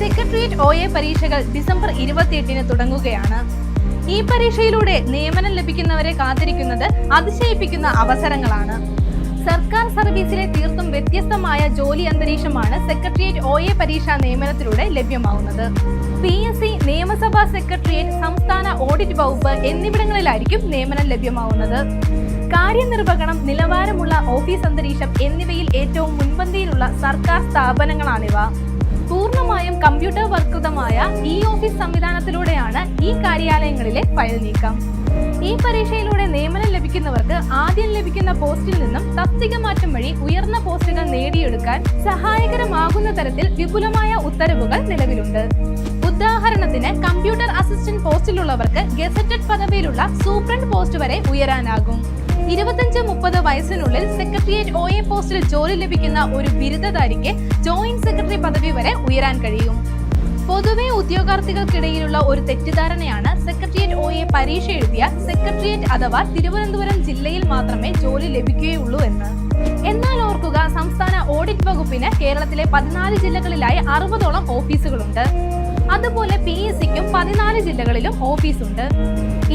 Secretariat O A പരീക്ഷകൾ December ഇരുപത്തിയെട്ടിന് തുടങ്ങുകയാണ്. ഈ പരീക്ഷയിലൂടെ നിയമനം ലഭിക്കുന്നവരെ കാത്തിരിക്കുന്നത് അതിശയിപ്പിക്കുന്ന അവസരങ്ങളാണ്. സർക്കാർ സർവീസിലെ തീർത്തും വ്യത്യസ്തമായ ജോലി അന്തരീക്ഷമാണ് സെക്രട്ടേറിയറ്റ് ഒ എ പരീക്ഷാ നിയമനത്തിലൂടെ ലഭ്യമാവുന്നത്. പി എസ് സി നിയമസഭാ സെക്രട്ടേറിയറ്റ് സംസ്ഥാന ഓഡിറ്റ് വകുപ്പ് എന്നിവിടങ്ങളിലായിരിക്കും നിയമനം ലഭ്യമാവുന്നത്. കാര്യനിർവഹണം നിലവാരമുള്ള ഓഫീസ് അന്തരീക്ഷം എന്നിവയിൽ ഏറ്റവും മുൻപന്തിയിലുള്ള സർക്കാർ സ്ഥാപനങ്ങളാണിവ. പൂർണമായും കമ്പ്യൂട്ടർ വർക്കൃതമായ ഇ ഓഫീസ് സംവിധാനത്തിലൂടെയാണ് ഈ കാര്യാലയങ്ങളിലെ ഫയൽ നീക്കം. ഈ പരീക്ഷയിലൂടെ നിയമനം ലഭിക്കുന്നവർക്ക് ആദ്യം ലഭിക്കുന്ന പോസ്റ്റിൽ നിന്നും തസ്തിക മാറ്റം വഴി ഉയർന്ന പോസ്റ്റുകൾ നേടിയെടുക്കാൻ സഹായകരമാകുന്ന തരത്തിൽ വിപുലമായ ഉത്തരവുകൾ നിലവിലുണ്ട്. ഉദാഹരണത്തിന് കമ്പ്യൂട്ടർ പോസ്റ്റിലുള്ളവർക്ക് ഗസറ്റഡ് പദവിയിലുള്ള സൂപ്രണ്ട് പോസ്റ്റ് വരെ ഉയരാനാകും. ഇരുപത്തഞ്ച് മുപ്പത് വയസ്സിനുള്ളിൽ സെക്രട്ടേറിയറ്റ് ഒ എ പോസ്റ്റിൽ ജോലി ലഭിക്കുന്ന ഒരു ബിരുദധാരിക്ക് ജോയിന്റ് സെക്രട്ടറി പദവി വരെ ഉയരാൻ കഴിയും. പൊതുവെ ഉദ്യോഗാർത്ഥികൾക്കിടയിലുള്ള ഒരു തെറ്റിദ്ധാരണയാണ് സെക്രട്ടേറിയറ്റ് ഒ എ പരീക്ഷ എഴുതിയ സെക്രട്ടേറിയറ്റ് അഥവാ തിരുവനന്തപുരം ജില്ലയിൽ മാത്രമേ ജോലി ലഭിക്കുകയുള്ളൂ എന്ന്. എന്നാൽ ഓർക്കുക സംസ്ഥാന ഓഡിറ്റ് വകുപ്പിന് കേരളത്തിലെ പതിനാല് ജില്ലകളിലായി അറുപതോളം ഓഫീസുകളുണ്ട്. അതുപോലെ പി എസ് സിക്കും പതിനാല് ജില്ലകളിലും ഓഫീസുണ്ട്.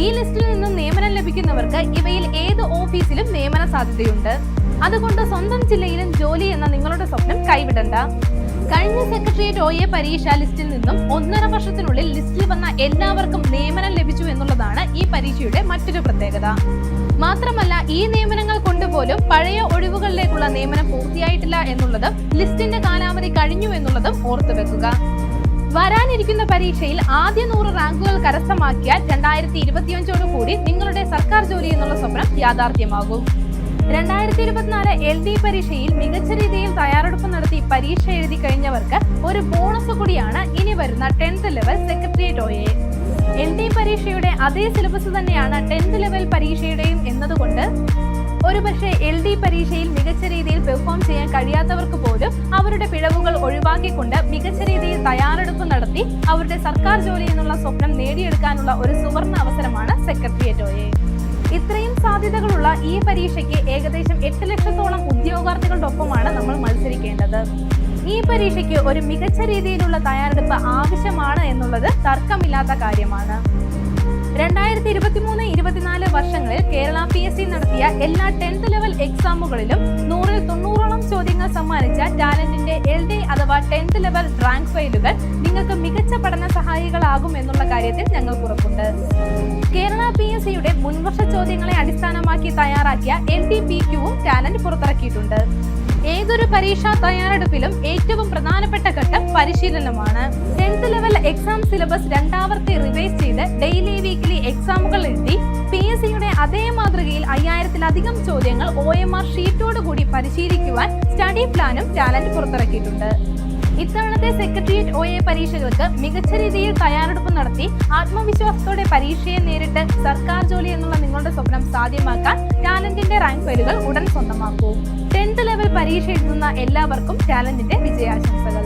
ഈ ലിസ്റ്റിൽ നിന്നും നിയമനം ലഭിക്കുന്നവർക്ക് ഇവയിൽ ഏത് ഓഫീസിലും നിയമന സാധ്യതയുണ്ട്? അതുകൊണ്ട് സ്വന്തം ജില്ലയിലും ജോലി എന്ന നിങ്ങളുടെ സ്വപ്നം കൈവിടണ്ട. കഴിഞ്ഞ സെക്രട്ടേറിയറ്റ് ഒ എ പരീക്ഷ ലിസ്റ്റിൽ നിന്നും ഒന്നര വർഷത്തിനുള്ളിൽ ലിസ്റ്റിൽ വന്ന എല്ലാവർക്കും നിയമനം ലഭിച്ചു എന്നുള്ളതാണ് ഈ പരീക്ഷയുടെ മറ്റൊരു പ്രത്യേകത. മാത്രമല്ല ഈ നിയമനങ്ങൾ കൊണ്ടുപോലും പഴയ ഒഴിവുകളിലേക്കുള്ള നിയമനം പൂർത്തിയായിട്ടില്ല എന്നുള്ളതും ലിസ്റ്റിന്റെ കാലാവധി കഴിഞ്ഞു എന്നുള്ളതും ഓർത്തു വെക്കുക വരാനിരിക്കുന്ന പരീക്ഷയിൽ ആദ്യ നൂറ് റാങ്കുകൾ കരസ്ഥമാക്കിയാൽ രണ്ടായിരത്തി ഇരുപത്തിയഞ്ചോട് കൂടി നിങ്ങളുടെ സർക്കാർ ജോലി എന്നുള്ള സ്വപ്നം യാഥാർത്ഥ്യമാകും. രണ്ടായിരത്തി ഇരുപത്തിനാല് എൽ ഡി പരീക്ഷയിൽ മികച്ച രീതിയിൽ തയ്യാറെടുപ്പ് നടത്തി പരീക്ഷ എഴുതി കഴിഞ്ഞവർക്ക് ഒരു ബോണസ് കൂടിയാണ് ഇനി വരുന്ന ടെൻത്ത് ലെവൽ സെക്രട്ടേറിയറ്റ് ഒയെ എൽ ഡി പരീക്ഷയുടെ അതേ സിലബസ് തന്നെയാണ് ടെൻത്ത് ലെവൽ പരീക്ഷയുടെയും എന്നതുകൊണ്ട് ഒരുപക്ഷെ എൽ ഡി പരീക്ഷയിൽ മികച്ച രീതിയിൽ പെർഫോം ചെയ്യാൻ കഴിയാത്തവർക്ക് പോലും അവരുടെ പിഴവുകൾ ഒഴിവാക്കിക്കൊണ്ട് മികച്ച രീതിയിൽ തയ്യാറെടുപ്പ് നടത്തി അവരുടെ സർക്കാർ ജോലി എന്നുള്ള സ്വപ്നം നേടിയെടുക്കാനുള്ള ഒരു സുവർണ അവസരമാണ് സെക്രട്ടേറിയറ്റ് ഒയെ ഇത്രയും സാധ്യതകളുള്ള ഈ പരീക്ഷയ്ക്ക് ഏകദേശം എട്ട് ലക്ഷത്തോളം ഉദ്യോഗാർത്ഥികളുടെ ഒപ്പമാണ് നമ്മൾ മത്സരിക്കേണ്ടത്. ഈ പരീക്ഷയ്ക്ക് ഒരു മികച്ച രീതിയിലുള്ള തയ്യാറെടുപ്പ് ആവശ്യമാണ് എന്നുള്ളത് തർക്കമില്ലാത്ത കാര്യമാണ്. രണ്ടായിരത്തി ഇരുപത്തി മൂന്ന് ഇരുപത്തിനാല് വർഷങ്ങളിൽ കേരള പി എസ് സി നടത്തിയ എല്ലാ ടെൻത്ത് ലെവൽ എക്സാമുകളിലും നൂറിൽ തൊണ്ണൂറോളം ചോദ്യങ്ങൾ സമ്മാനിച്ച ടാലന്റിന്റെ എൽ ഡി അഥവാ ടെൻത്ത് ലെവൽ റാങ്ക് ഫയലുകൾ നിങ്ങൾക്ക് മികച്ച പഠന സഹായികളാകും എന്നുള്ള കാര്യത്തിൽ ഞങ്ങൾക്ക് ഉറപ്പുണ്ട്. കേരള പി എസ് സിയുടെ മുൻവർഷ ചോദ്യങ്ങളെ അടിസ്ഥാനമാക്കി തയ്യാറാക്കിയ എൽ ഡി പി ക്യുവും ടാലന്റ് പുറത്തിറക്കിയിട്ടുണ്ട്. ഏതൊരു പരീക്ഷാ തയ്യാറെടുപ്പിലും ഏറ്റവും പ്രധാനപ്പെട്ട ഘട്ടം പരിശീലനമാണ്. ടെൻത്ത് ലെവൽ എക്സാം സിലബസ് രണ്ടാവർത്തി റിവൈസ് ചെയ്ത് ഡെയിലി വീക്കിലി എക്സാമുകൾ എഴുതി പി എസ് സിയുടെ അതേ മാതൃകയിൽ അയ്യായിരത്തിലധികം ചോദ്യങ്ങൾ ഒ എം ആർ ഷീറ്റോട് കൂടി പരിശീലിക്കുവാൻ സ്റ്റഡി പ്ലാനും ടാലന്റ് പുറത്തിറക്കിയിട്ടുണ്ട്. ഇത്തവണത്തെ സെക്രട്ടേറിയറ്റ് ഒ എ പരീക്ഷകൾക്ക് മികച്ച രീതിയിൽ തയ്യാറെടുപ്പ് നടത്തി ആത്മവിശ്വാസത്തോടെ പരീക്ഷയെ നേരിട്ട് സർക്കാർ ജോലി എന്നുള്ള നിങ്ങളുടെ സ്വപ്നം സാധ്യമാക്കാൻ ടാലന്റിന്റെ റാങ്ക് പേരുകൾ ഉടൻ സ്വന്തമാക്കൂ. ടെൻത്ത് ലെവൽ പരീക്ഷ എഴുതുന്ന എല്ലാവർക്കും ടാലന്റിന്റെ വിജയാശംസകൾ.